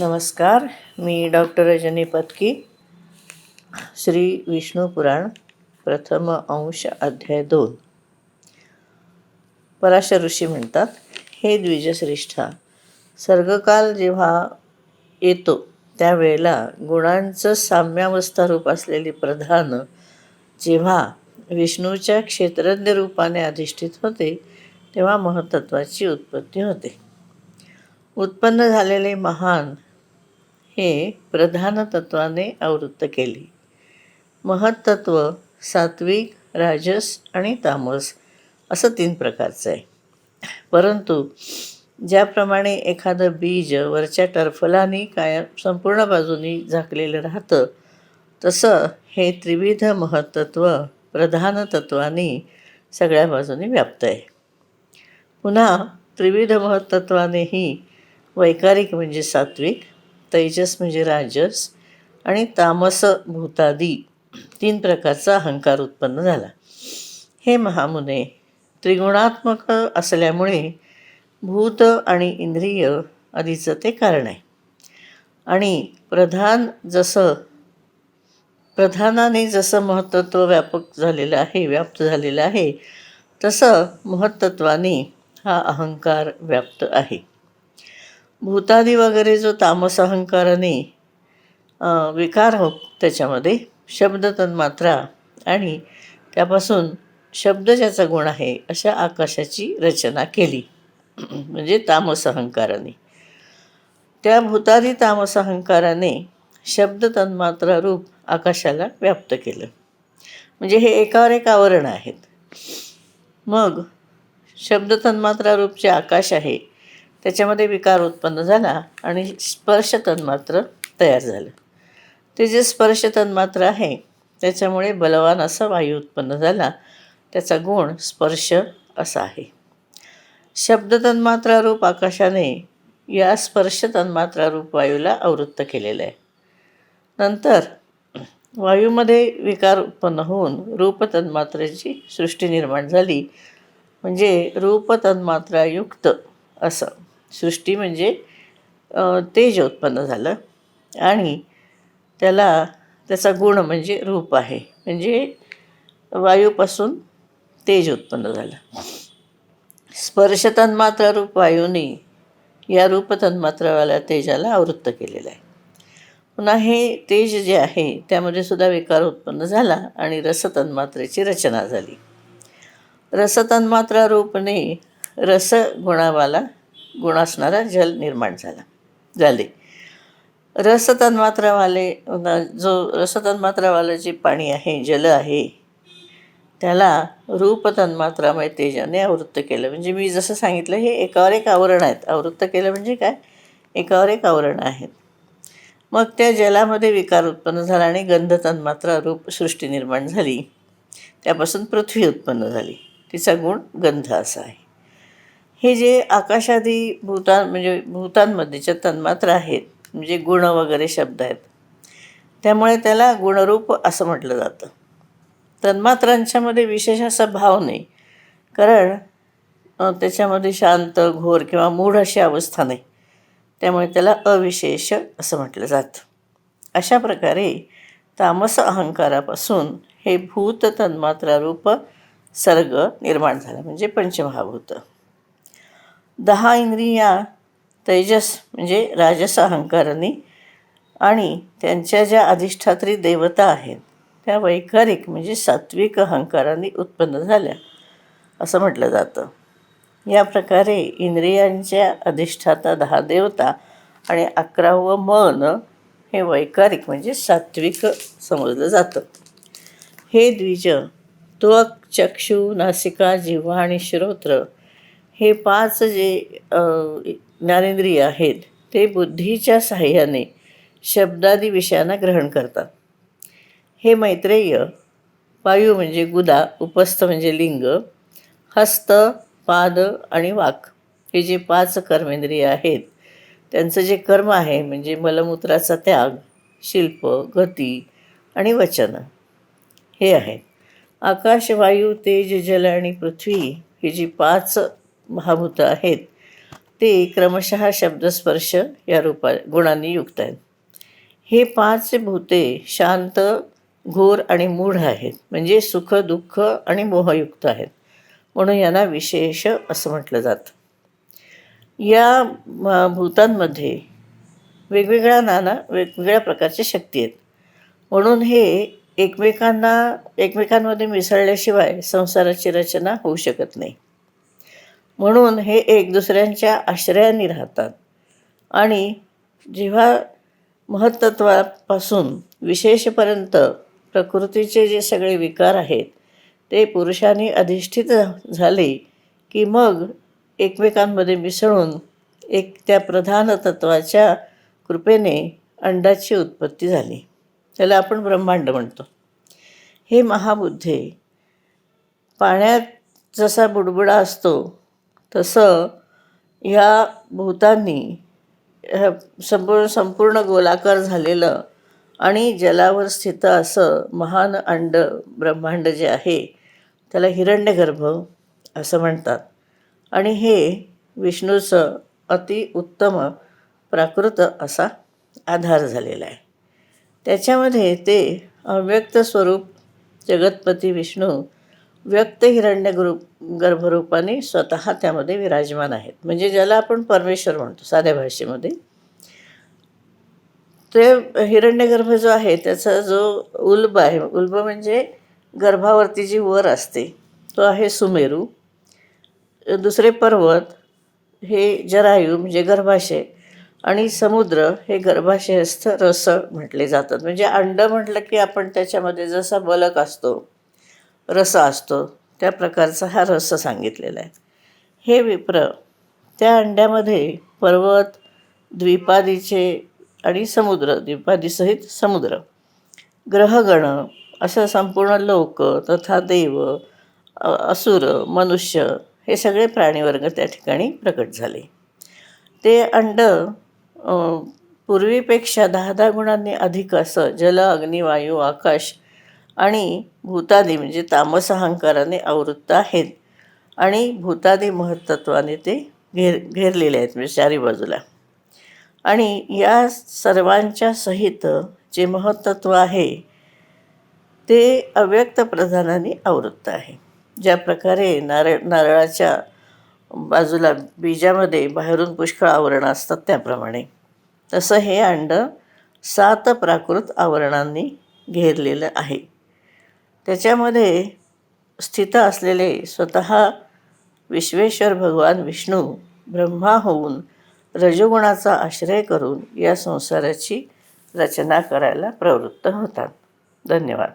नमस्कार मी डॉक्टर रजनी पत्की. श्री विष्णू पुराण प्रथम अंश अध्याय दोन. पराशर ऋषी म्हणतात हे द्विजश्रेष्ठा सर्गकाल जेव्हा येतो त्यावेळेला गुणांचं साम्यावस्था रूप असलेली प्रधान जेव्हा विष्णूच्या क्षेत्रज्ञ रूपाने अधिष्ठित होते तेव्हा महत्त्वाची उत्पत्ती होते. उत्पन्न झालेले महान हे प्रधानतत्वाने आवृत्त केली. महत्त्व सात्विक राजस आणि तामस असं तीन प्रकारचं आहे. परंतु ज्याप्रमाणे एखादं बीज वरच्या टर्फलानी कायम संपूर्ण बाजूनी झाकलेलं राहतं तसं हे त्रिविध महत्त्व प्रधानतत्वानी सगळ्या बाजूनी व्याप्त आहे. पुन्हा त्रिविध महत्त्वानेही वैकारिक म्हणजे सात्विक तैजस म्हणजे राजस आणि तामस भूतादी तीन प्रकारचा अहंकार उत्पन्न झाला. हे महामुने त्रिगुणात्मक असल्यामुळे भूत आणि इंद्रिय आधीचं ते कारण आहे. आणि प्रधान जसं प्रधानाने जसं महत्त्व व्यापक झालेलं आहे व्याप्त झालेलं आहे तसं महत्त्वाने हा अहंकार व्याप्त आहे. भूतादी वगैरे जो तामस अहंकाराने विकार हो त्याच्यामध्ये शब्द तन्मात्रा आणि त्यापासून शब्द ज्याचा गुण आहे अशा आकाशाची रचना केली. म्हणजे तामस अहंकाराने त्या भूतादी तामस अहंकाराने शब्द तन्मात्रा रूप आकाशाला व्याप्त केलं. म्हणजे हे एकावर एक आवरण आहेत. मग शब्द तन्मात्रा रूप जे आकाश आहे त्याच्यामध्ये विकार उत्पन्न झाला आणि स्पर्श तन्मात्र तयार झालं. ते जे स्पर्श तन्मात्र आहे त्याच्यामुळे बलवान असा वायू उत्पन्न झाला त्याचा गुण स्पर्श असा आहे. शब्द तन्मात्रा रूप आकाशाने या स्पर्श तन्मात्रा रूप वायूला आवृत्त केलेलं आहे. नंतर वायूमध्ये विकार उत्पन्न होऊन रूप तन्मात्रेची सृष्टी निर्माण झाली. म्हणजे रूप तन्मात्रायुक्त असं. सृष्टी म्हणजे तेज उत्पन्न झालं. आणि त्याला त्याचा गुण म्हणजे रूप आहे. म्हणजे वायूपासून तेज उत्पन्न झालं. स्पर्शतन्मात्रा रूप वायूने या रूप तन्मात्रावाल्या तेजाला आवृत्त केलेलं आहे. पुन्हा हे तेज जे आहे त्यामध्ये सुद्धा विकार उत्पन्न झाला आणि रसतन्मात्रेची रचना झाली. रसतन्मात्रा रूपने रस गुणावाला गुण असणारा जल निर्माण झाला. झाले. रसतन्मात्रावाले जो रसतन्मात्रावालं जे पाणी आहे जल आहे त्याला रूप तन्मात्रामय तेजाने आवृत्त केलं. म्हणजे मी जसं सांगितलं हे एकावर एक आवरण आहेत. आवृत्त केलं म्हणजे काय? एकावर एक आवरण आहेत. मग त्या जलामध्ये विकार उत्पन्न झाला आणि गंध तन्मात्रा रूप सृष्टी निर्माण झाली. त्यापासून पृथ्वी उत्पन्न झाली. तिचा गुण गंध असा आहे. हे जे आकाशादी भूतान म्हणजे भूतांमध्येच्या तन्मात्र आहेत म्हणजे गुण वगैरे शब्द आहेत त्यामुळे त्याला गुणरूप असं म्हटलं जातं. तन्मात्रांच्यामध्ये विशेष असा भाव नाही कारण त्याच्यामध्ये शांत घोर किंवा मूढ अशी अवस्था नाही. त्यामुळे त्याला अविशेष असं म्हटलं जातं. अशा प्रकारे तामस अहंकारापासून हे भूत तन्मात्रारूप सर्ग निर्माण झाला म्हणजे पंचमहाभूत. दहा इंद्रिया तेजस म्हणजे राजस अहंकाराने आणि त्यांच्या ज्या अधिष्ठात्री देवता आहेत त्या वैकारिक म्हणजे सात्विक अहंकाराने उत्पन्न झाल्या असं म्हटलं जातं. या प्रकारे इंद्रियांच्या अधिष्ठाता दहा देवता आणि अकरावं मन हे वैकारिक म्हणजे सात्विक समजलं जातं. हे द्विज त्वक चक्षु नासिका जिव्हा आणि श्रोत्र हे पाच जे ज्ञानेंद्रिय आहेत ते बुद्धीच्या साह्याने शब्दादी विषयांना ग्रहण करतात. हे मैत्रेय वायू म्हणजे गुदा उपस्थ म्हणजे लिंग हस्त पाद आणि वाक हे जे पाच कर्मेंद्रिय आहेत त्यांचं जे कर्म आहे म्हणजे मलमूत्राचा त्याग शिल्प गती आणि वचन हे आहे आकाश वायू तेज जल आणि पृथ्वी ही जी पाच महाभूतं आहेत. ते क्रमशः शब्दस्पर्श या रूपा गुणांनी युक्त आहेत. हे पाच भूते शांत घोर आणि मूढ आहेत. म्हणजे सुख दुःख आणि मोहयुक्त आहेत. म्हणून यांना विशेष असं म्हटलं जातं. या भूतांमध्ये वेगवेगळ्या नाना वेगवेगळ्या प्रकारच्या शक्ती आहेत. म्हणून हे एकमेकांना एकमेकांमध्ये मिसळल्याशिवाय संसाराची रचना होऊ शकत नाही. म्हणून हे एक दुसऱ्यांच्या आश्रयाने राहतात. आणि जेव्हा महत्त्वापासून विशेषपर्यंत प्रकृतीचे जे सगळे विकार आहेत ते पुरुषांनी अधिष्ठित झाले की मग एकमेकांमध्ये मिसळून एक त्या प्रधान तत्वाच्या कृपेने अंडाची उत्पत्ती झाली. त्याला आपण ब्रह्मांड म्हणतो. हे महाबुद्धे पाण्यात जसा बुडबुडा असतो तसं ह्या भूतांनी ह्या संपूर्ण संपूर्ण गोलाकार झालेलं आणि जलावर स्थित असं महान अंड ब्रह्मांड जे आहे त्याला हिरण्यगर्भ असं म्हणतात. आणि हे विष्णूचं अति उत्तम प्राकृत असा आधार झालेला आहे. त्याच्यामध्ये ते अव्यक्त स्वरूप जगतपती विष्णू व्यक्त हिरण्य गर्भरूपाने स्वतः त्यामध्ये विराजमान आहेत. म्हणजे ज्याला आपण परमेश्वर म्हणतो साध्या भाषेमध्ये. ते हिरण्यगर्भ जो आहे त्याचा जो उल्ब आहे उल्ब म्हणजे गर्भावरती जी वर असते तो आहे सुमेरू. दुसरे पर्वत हे जरायू म्हणजे गर्भाशय आणि समुद्र हे गर्भाशयस्थ रस म्हटले जातात. म्हणजे अंड म्हटलं की आपण त्याच्यामध्ये जसा बलक असतो रस असतो. त्या प्रकारचा हा रस सांगितलेला आहे. हे विप्र त्या अंड्यामध्ये पर्वत द्विपादीचे आणि समुद्र द्विपादीसहित समुद्र ग्रहगण असं संपूर्ण लोक तथा देव असुर मनुष्य हे सगळे प्राणीवर्ग त्या ठिकाणी प्रकट झाले. ते अंड पूर्वीपेक्षा दहा दहा गुणांनी अधिक असं जल अग्निवायू आकाश आणि भूतादी म्हणजे तामस अहंकाराने आवृत्त आहेत. आणि भूतादी महत्त्वाने ते घेर घेरलेले आहेत म्हणजे चारी बाजूला. आणि या सर्वांच्या सहित जे महत्त्व आहे ते अव्यक्त प्रधानाने आवृत्त आहे. ज्या प्रकारे नारळ नारळाच्या बाजूला बीजामध्ये बाहेरून पुष्कळ आवरणं असतात त्याप्रमाणे. तसं हे अंड सात प्राकृत आवरणांनी घेरलेलं आहे. त्याच्यामध्ये स्थित असलेले स्वतः विश्वेश्वर भगवान विष्णू ब्रह्मा होऊन रजोगुणाचा आश्रय करून या संसाराची रचना करायला प्रवृत्त होतात. धन्यवाद.